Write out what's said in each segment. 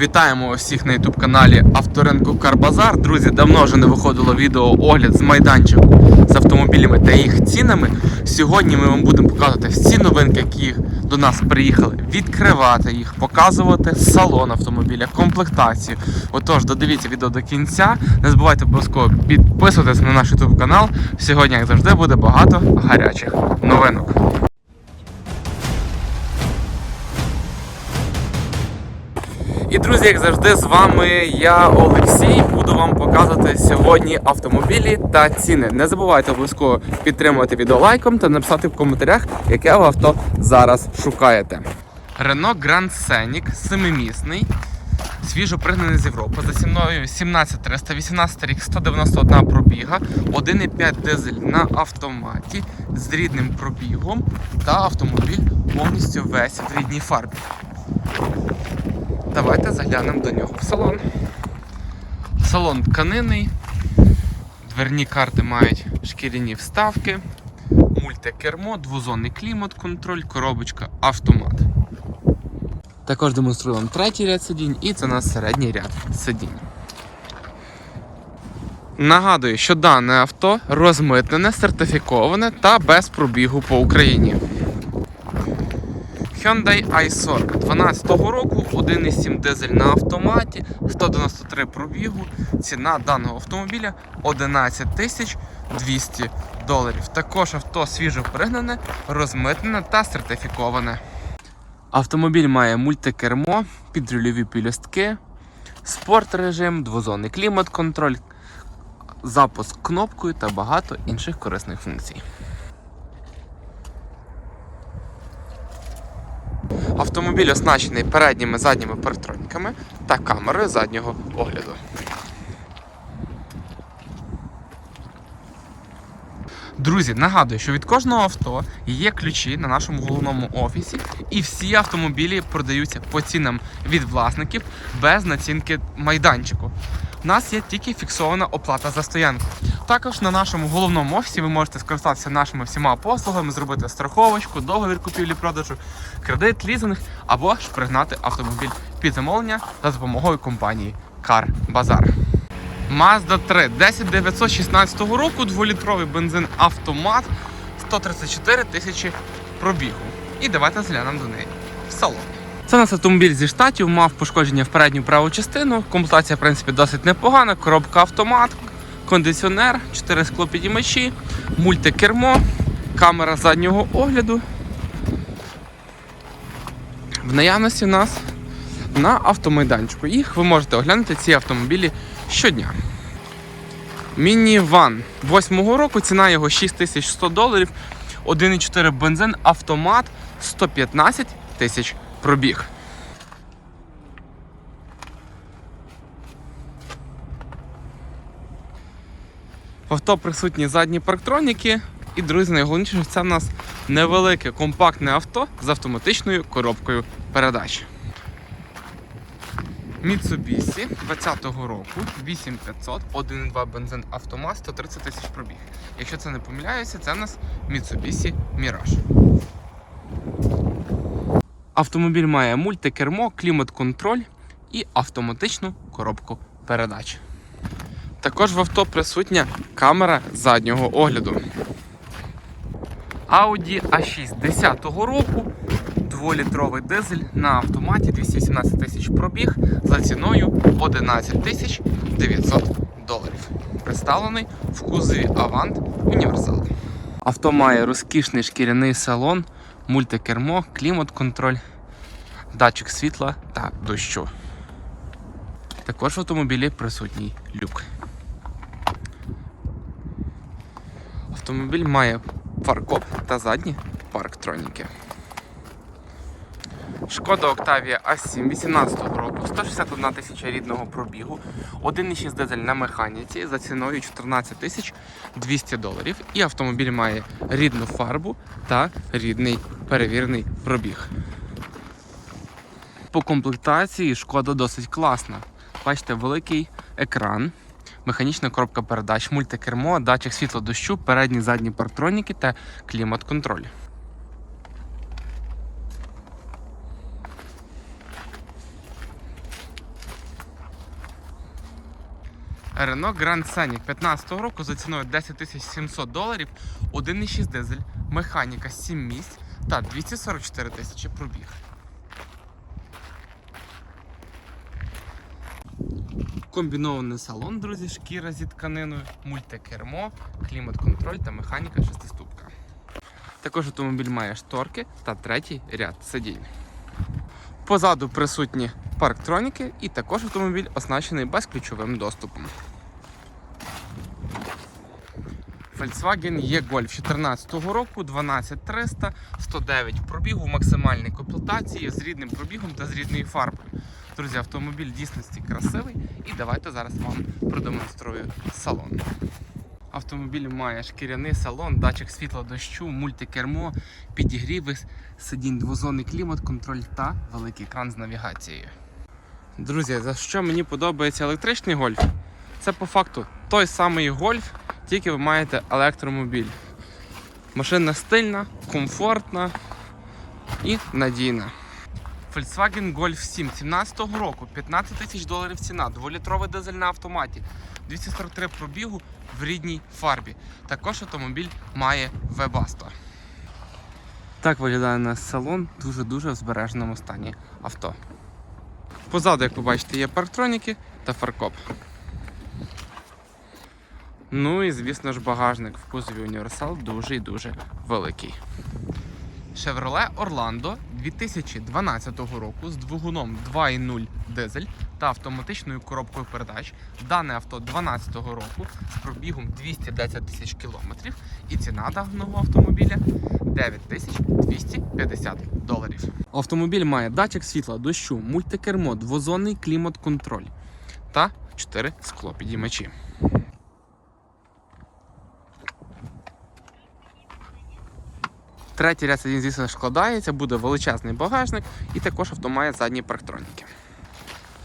Вітаємо усіх на youtube каналі Авторинку Карбазар. Друзі, давно вже не виходило відео огляд з майданчику з автомобілями та їх цінами. Сьогодні ми вам будемо показувати всі новинки, які до нас приїхали, відкривати їх, показувати салон автомобіля, комплектацію. Отож, додивіться відео до кінця. Не забувайте обов'язково підписуватись на наш youtube канал. Сьогодні, як завжди, буде багато гарячих новинок. І друзі, як завжди, з вами я Олексій. Буду вам показувати сьогодні автомобілі та ціни. Не забувайте обов'язково підтримувати відео лайком та написати в коментарях, яке ви авто зараз шукаєте. Renault Grand Scenic, семимісний, свіжо пригнаний з Європи за ціною 17300, 18 рік, 191 пробіга, 1,5 дизель на автоматі з рідним пробігом та автомобіль повністю весь в рідній фарбі. Давайте заглянемо до нього в салон. Салон тканинний. Дверні карти мають шкіряні вставки, мультикермо, двозонний клімат, контроль, коробочка, автомат. Також демонструємо третій ряд сидінь і це у нас середній ряд сидінь. Нагадую, що дане авто розмитнене, сертифіковане та без пробігу по Україні. Hyundai i40 12 року, 1,7 дизель на автоматі, 193 пробігу. Ціна даного автомобіля 11 тисяч 200 доларів. Також авто свіжо пригнане, розмитнене та сертифіковане. Автомобіль має мультикермо, підрульові пілюстки, спорт режим, двозонний клімат-контроль, запуск кнопкою та багато інших корисних функцій. Автомобіль оснащений передніми задніми парктроніками та камерою заднього огляду. Друзі, нагадую, що від кожного авто є ключі на нашому головному офісі, і всі автомобілі продаються по цінам від власників без націнки майданчику. У нас є тільки фіксована оплата за стоянку. Також на нашому головному офісі ви можете скористатися нашими всіма послугами, зробити страховочку, договір купівлі-продажу, кредит, лізинг або ж пригнати автомобіль під замовлення за допомогою компанії Car Bazaar. Mazda 3 10916 року, 2-літровий бензин автомат, 134 тисячі пробігу. І давайте зглянемо до неї в салон. Це у нас автомобіль зі штатів, мав пошкодження в передню праву частину. Комплектація, в принципі, досить непогана. Коробка автомат, кондиціонер, 4 склопідіймачі, мультикермо, камера заднього огляду. В наявності у нас на автомайданчику. Їх ви можете оглянути ці автомобілі щодня. Міні-ван 8 року, ціна його 6100 доларів, 1,4 бензин, автомат, 115 тисяч пробіг. В авто присутні задні парктроніки. І, друзі, найголовніше, що це в нас невелике компактне авто з автоматичною коробкою передач. Mitsubishi 20-го року 8500, 1.2 бензин автомат, 130 тисяч пробіг. Якщо це не помиляюся, це в нас Mitsubishi Mirage. Автомобіль має мультикермо, клімат-контроль і автоматичну коробку передач. Також в авто присутня камера заднього огляду. Audi A6 10-го року, 2-літровий дизель на автоматі 217 тисяч пробіг за ціною 11 тисяч 900 доларів. Представлений в кузові Avant Універсал. Авто має розкішний шкіряний салон, мультикермо, клімат-контроль, датчик світла та дощу. Також в автомобілі присутній люк. Автомобіль має фаркоп та задні парктроніки. Шкода Octavia A7 18 року, 161 тисяча рідного пробігу, 1,6 дизель на механіці за ціною 14 тисяч 200 доларів. І автомобіль має рідну фарбу та рідний перевірений пробіг. По комплектації шкода досить класна. Бачите, великий екран, механічна коробка передач, мультикермо, датчик світло дощу, передні задні партроніки та клімат-контроль. Renault Grand Scenic 15-го року за ціною 10 700 доларів, 1,6 дизель, механіка 7 місць та 244 тисячі пробіг. Комбінований салон, друзі, шкіра зі тканиною, мультикермо, клімат-контроль та механіка шестиступка. Також автомобіль має шторки та третій ряд сидінь. Позаду присутні парктроніки і також автомобіль оснащений безключовим доступом. Volkswagen E-Golf 2014 року 12300, 109 пробігу, максимальній комплектації з рідним пробігом та з рідною фарбою. Друзі, автомобіль дійсності красивий і давайте зараз вам продемонструю салон. Автомобіль має шкіряний салон, датчик світла дощу, мультикермо, підігріви, сидінь двозонний клімат, контроль та великий екран з навігацією. Друзі, за що мені подобається електричний гольф? Це по факту той самий гольф, тільки ви маєте електромобіль. Машина стильна, комфортна і надійна. Volkswagen Golf 7 17 року, 15 тисяч доларів ціна, 2-літровий дизель на автоматі, 243 пробігу в рідній фарбі. Також автомобіль має Webasto. Так виглядає у нас салон дуже-дуже в збереженому стані авто. Позаду, як ви бачите, є парктроніки та фаркоп. Ну і звісно ж багажник в кузові універсал дуже і дуже великий. Chevrolet Orlando 2012 року з двигуном 2.0 дизель та автоматичною коробкою передач. Дане авто 2012 року з пробігом 210 тисяч кілометрів і ціна даного автомобіля 9250 доларів. Автомобіль має датчик світла, дощу, мультикермо, двозонний клімат-контроль та 4 склопідіймачі. Третій ряд сидінь, звісно, складається, буде величезний багажник і також авто має задні парктроніки.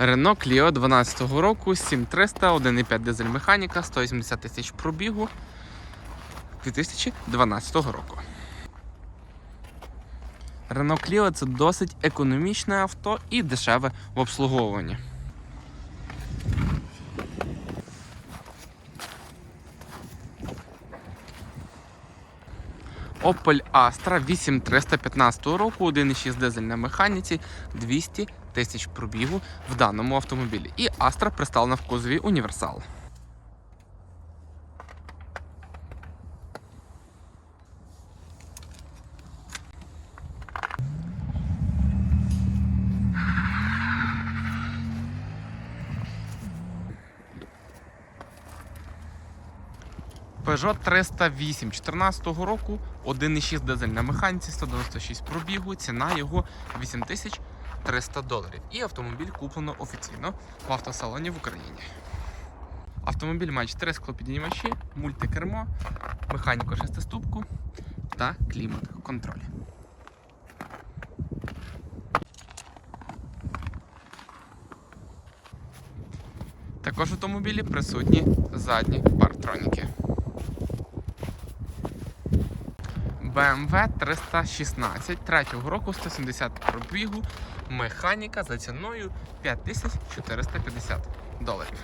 Renault Clio 12 року, 7300, 1,5 дизель механіка, 180 тисяч пробігу 2012 року. Renault Clio це досить економічне авто і дешеве в обслуговуванні. Opel Astra 8315 року, 1,6 дизель на механіці, 200 тисяч пробігу в даному автомобілі. І Astra представлена в кузові універсал. Peugeot 308 14 року, 1,6 дизель на механіці, 196 пробігу, ціна його 8300 доларів. І автомобіль куплено офіційно в автосалоні в Україні. Автомобіль має 4 склопідіймачі, мультикермо, механіку шестиступку та клімат-контроль. Також в автомобілі присутні задні парктроніки. BMW 316 третього року 170 пробігу, механіка за ціною 5450 доларів.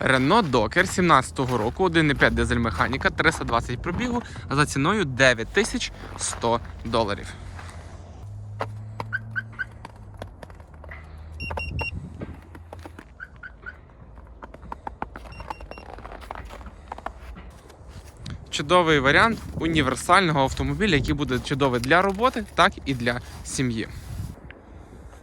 Renault Docker 17 року, 1,5 дизель механіка, 320 пробігу за ціною 9100 доларів. Чудовий варіант універсального автомобіля, який буде чудовий для роботи, так і для сім'ї.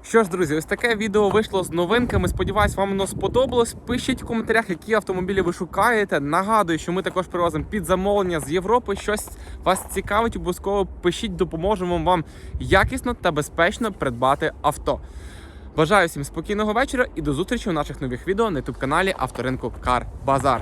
Що ж, друзі, ось таке відео вийшло з новинками. Сподіваюсь, вам воно сподобалось. Пишіть в коментарях, які автомобілі ви шукаєте. Нагадую, що ми також привозимо під замовлення з Європи. Щось вас цікавить, обов'язково пишіть, допоможемо вам якісно та безпечно придбати авто. Бажаю всім спокійного вечора і до зустрічі у наших нових відео на youtube каналі Авторинку Кар Базар.